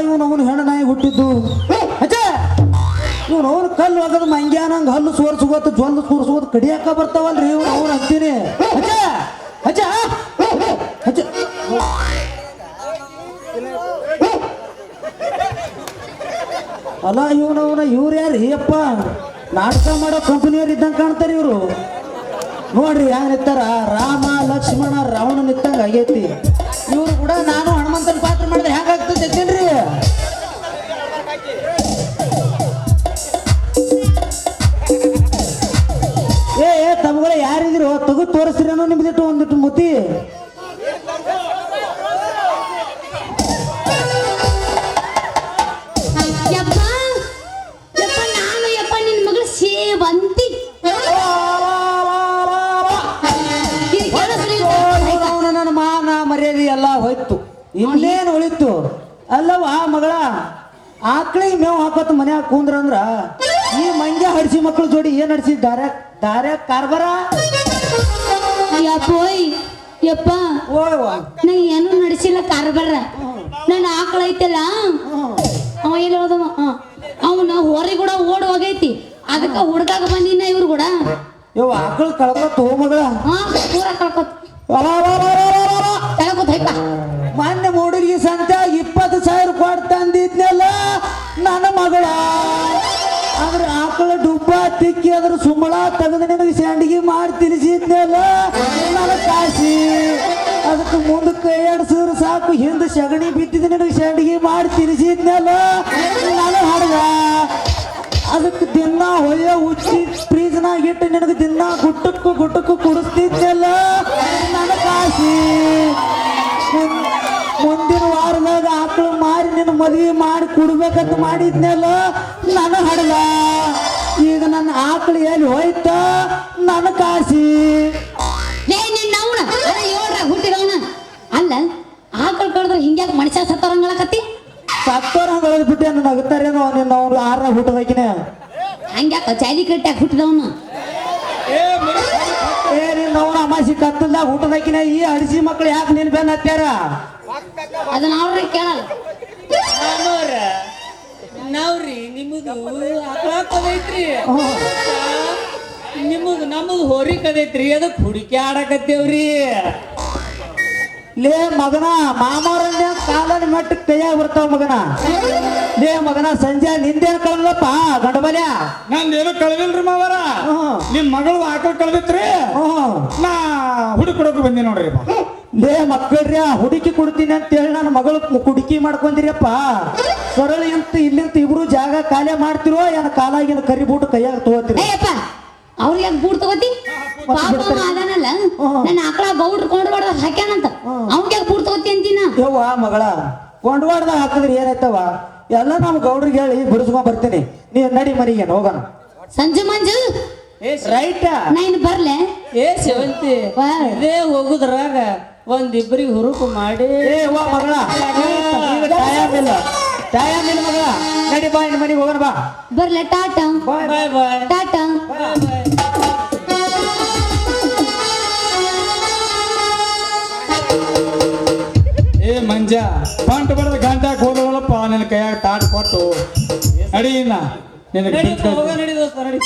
ಇವನು ಅವನು ಹೆಣ್ಣು ನಾಯಿ ಹುಟ್ಟಿದ್ದು ಅಜ್ಜ! ಇವನು ಕಲ್ಲು ಒಗದು ಮಂಗ್ಯಾನಂಗ ಹಲ್ಲು ಸೋರ್ಸುಗೋತ ಜ್ವಲ್ ಸೋರ್ಸುಗೋತ ಕಡಿಯಾಕ ಬರ್ತಾವಲ್ರಿ ಇವನು, ಅವನು ಅಂತೀನಿ. ಅಲ್ಲ ಇವನವನ ಇವ್ರು ಯಾರು ಅಪ್ಪ ನಾಟಕ ಮಾಡೋ ಕಂಪನಿಯವ್ರು ಇದ್ದಂಗೆ ಕಾಣ್ತಾರೆ ಇವರು. ನೋಡ್ರಿ ಯಾರ ನಿತ್ತಾರ ರಾಮ, ಲಕ್ಷ್ಮಣ ರಾವಣ ನಿತ್ತಂಗ ಆಗೈತಿ. ಇವ್ರು ಕೂಡ ನಾನು ತಮ್ಗಳ ತಗೋ ತೋರಿಸ್ರಿನೋ ನಿಮ್ದಿಟ್ಟು ಒಂದಿಟ್ಟು ಮುತಿ ನನ್ನ ಮಾನ ಮರ್ಯಾದೆ ಎಲ್ಲ ಹೋಯ್ತು. ಇನ್ನೇನು ಉಳಿತು? ಅಲ್ಲವ ಮಗಳ ಆಕಳಿಗೆ ಮೇವು ಹಾಕೋತ ಮನ್ಯಾಗ ಕೂಂದ್ರಂದ್ರ ಈ ಮಂಜ ಹಡಿಸಿ ಮಕ್ಕಳು ಜೋಡಿ ಏನ್ ಹಡಿಸಿ ದಾರ್ಯಾಗ ದಾರ್ಯಾಗ ಕಾರ್ಬಾರ? ಯಪ್ಪೋಯ್ ಯಪ್ಪ ಓಯ್ ವಾ. ನಾ ಏನು ನಡೆಸಿಲ್ಲ ಕಾರ್ಬಾರ. ನನ್ನ ಆಕಳ ಐತಲ್ಲ? ಅವ ಎಲ್ಲಿ ಹೋದವ? ಅವನ ಹೊರಗೆ ಕೂಡ ಓಡ್ ಹೋಗೈತಿ. ಅದಕ್ಕೆ ಹುಡ್ದಾಗ ಬಂದಿನ ಇವ್ರು ಕೂಡ. ಯವ್ವ ಆಕಳು ಕಳ್ಕೊತ ಹೋ ಮಗಳ. ಹಾ ಪೂರ ಕಳ್ಕೊತ. ತಳಕೋತ್ ಮೊನ್ನೆ ಮೂಡಿಗೆ ಸಂತ ಇಪ್ಪತ್ತು ಸಾವಿರ ಕೊಟ್ಟು ತಂದಿದ್ನಲ್ಲ ನನ್ನ ಮಗಳ. ಆಕಳ ಡುಬ್ಬ ತಿಕ್ಕಿ ಅದ್ರ ಸುಮ್ಮಳ ತೆಗೆದು ನಿನಗೆ ಸ್ಯಾಂಡಿಗೆ ಮಾಡಿ ತಿನ್ಸಿದ್ನಲ್ಲ ಕಾಸಿ ಅದಕ್ಕೆ ಮುಂದಕ್ಕೆ ಕೈ ಸಾಕು. ಹಿಂದೆ ಸಗಣಿ ಬಿದ್ದಿದ್ದು ನಿನಗೆ ಸ್ಯಾಂಡಿಗೆ ಮಾಡಿ ತಿನ್ಸಿದ್ನಲ್ಲ ನಾನು ಹಡ್ಗ ಅದಕ್ಕೆ ದಿನ ಹೊಯ್ಯ ಉಚ್ಚಿ ಫ್ರೀಜ್ನಾಗ ಇಟ್ಟು ನಿನಗೆ ದಿನ ಗುಟ್ಟಕ್ಕೂ ಗುಟ್ಟಕ್ಕೂ ಕುಡಿಸ್ತಿದ್ನಲ್ಲ? ನನ್ನ ಕಾಸಿ ಮುಂದಿನ ವಾರದಾಗ ಆಕಳು ಮಾರಿ ನಿನ್ನ ಮದುವೆ ಮಾಡಿ ಕುಡ್ಬೇಕಂತ ಮಾಡಿದ್ನಲ್ಲ? ಈಗ ನನ್ನ ಆಕಳು ಏನು ಹೋಯ್ತು? ನನ್ನ ಕಾಸಿ ಲೇ ನಿನ್ನ ಅವನ. ಅದ ಏಳ್ರ ಹುಟ್ಟಿದವನ. ಅಲ್ಲ ಆಕಳು ಕಳೆದ್ರೆ ಹಿಂಗ್ಯಾಕೆ ಮನುಷ್ಯ ಸತ್ತರಂಗಳಕತ್ತಿ ಸತ್ತೋರ ಹಂಗೆ ಬಿಟ್ಟೆ ನನ್ನ ನಗುತ್ತಾರೇನೋ ನಿನ್ನ ಅವ್ರು ಆರ ಹುಟ್ಟದಕಿನ ಹಂಗ್ಯಾಕ ಚಾಲಿ ಕಟ್ಟ್ಯಾಕ ಹುಟ್ಟಿದವನು? ಏ ನಿನ್ನ ಅವನ ಅಮಾಸಿ ಕತ್ತಲ್ದಾಗ ಹುಟ್ಟದಕಿನ ಈ ಅಡಿಸಿ ಮಕ್ಳು ಯಾಕೆ ನಿನ್ ಬೆನ್ನ ಹತ್ಯಾರ? ಅದನ್ನ ಅವ್ರಿಗೆ ಕೇಳಲ್ಲ. ನಾವ್ರಿ ನಿಮ್ಮದು ಆಕಳ ನಿಮಗ್ ನಮಗ್ ಹೋರಿ ಕದೈತ್ರಿ. ಅದಕ್ಕೆ ಹುಡುಕಿ ಆಡಕತ್ತೇವ್ರಿ ಲೇ ಮಗನ ಮಾಮವ್ರನ್ನ ಕಾಲನ ಮೆಟ್ಟ ಕೈಯಾಗ ಬರ್ತಾವ ಮಗನ. ಲೇ ಮಗನ ಸಂಜೆ ನಿಂದೇನ್ ಕಳ್ದಪ್ಪ ಗಂಡಬಲ್ಯ ನಂದೇನು ಕಳ್ವಿಲ್ರಿ ಮಾವರ. ನಿನ್ ನಿಮ್ ಮಗಳು ಆಕಳ ಕಳ್ದಿತ್ರಿ? ನಾ ಹುಡುಕ್ ಕೊಡಕ್ ಬಂದಿ ನೋಡ್ರಿ ಬಾ. ಲೇ ಮಕ್ಕಳ್ರಿ ಹುಡುಕಿ ಕೊಡ್ತೀನಿ ಅಂತ ಹೇಳಿ ನನ್ನ ಮಗಳು ಕುಡುಕಿ ಮಾಡ್ಕೊಂದಿರಿಯಪ್ಪ. ಸರಳ ಇಂತ ಇಲ್ಲಿಂತ ಇಬ್ರು ಜಾಗ ಖಾಲಿ ಮಾಡ್ತಿರೋ ಏನ ಕಾಲಾಗಿನ ಕರಿ ಬೂಟ್ ಕೈಯಾಗ ತಗೋತೀರಿ. ಅವ್ರಿಗೆ ಯಾಕೆ ಬೂಟ್ ತಗೋತಿ ಪಾಪ ಅದಾನಲ್ಲ ನನ್ನ ಆಕಳ ಗೌಡ್ರು ಕೊಂಡು ಬಡ್ದ ಹಾಕ್ಯಾನಂತ ಅವ್ಗೆ ಯಾಕೆ ಬೂಟ್ ತಗೋತಿ ಅಂತೀನ ಯವ್ವ ಮಗಳ ಕೊಂಡವಾಡ್ದಾಗ ಹಾಕಿದ್ರೆ ಏನಾಯ್ತವ ಎಲ್ಲ ನಮ್ಮ ಗೌಡ್ರಿಗೆ ಹೇಳಿ ಬಿಡಿಸ್ಕೊಂಡ್ ಬರ್ತೀನಿ ನೀ ನಡಿ ಮನೆಗೆ ಹೋಗೋಣ ಸಂಜು ಮಂಜು ಏ ರೈಟ್ ನಾ ಇನ್ನು ಬರ್ಲೆ ಏ ಸೇವಂತಿ. ಇದೇ ಹೋಗುದ್ರಾಗ ಒಂದಿಬ್ಬರಿಗೆ ಹುರುಕು ಮಾಡಿ ಏ ವಾ ಮಗಳ ಟೈಮ್ ಇಲ್ಲ ಟೈಮ್ ಇಲ್ಲ ಮಗ. ನಡಿ ಬಾ ಇನ್ನು ಮನೆಗೆ ಹೋಗೋಣ ಬಾ. ಬರ್ಲ ಟಾಟಾ. ಬಾಯ್ ಬಾಯ್ ಬಾಯ್ ಟಾಟಾ. ಏ ಮಂಜ ಪಾಂಟ್ ಬಡದ ಗಂಟಾಕ್ ಹೋದವಳಪ್ಪ ನಿನ್ನ ಕೈಯಾಗ ತಾಟ್ ಕೊಟ್ಟು. ನಡಿ ಇನ್ನ. ನಿನಗೆ ನಡಿ ಹೋಗ ನಡಿ ದೋಸ್ತ ನಡಿ.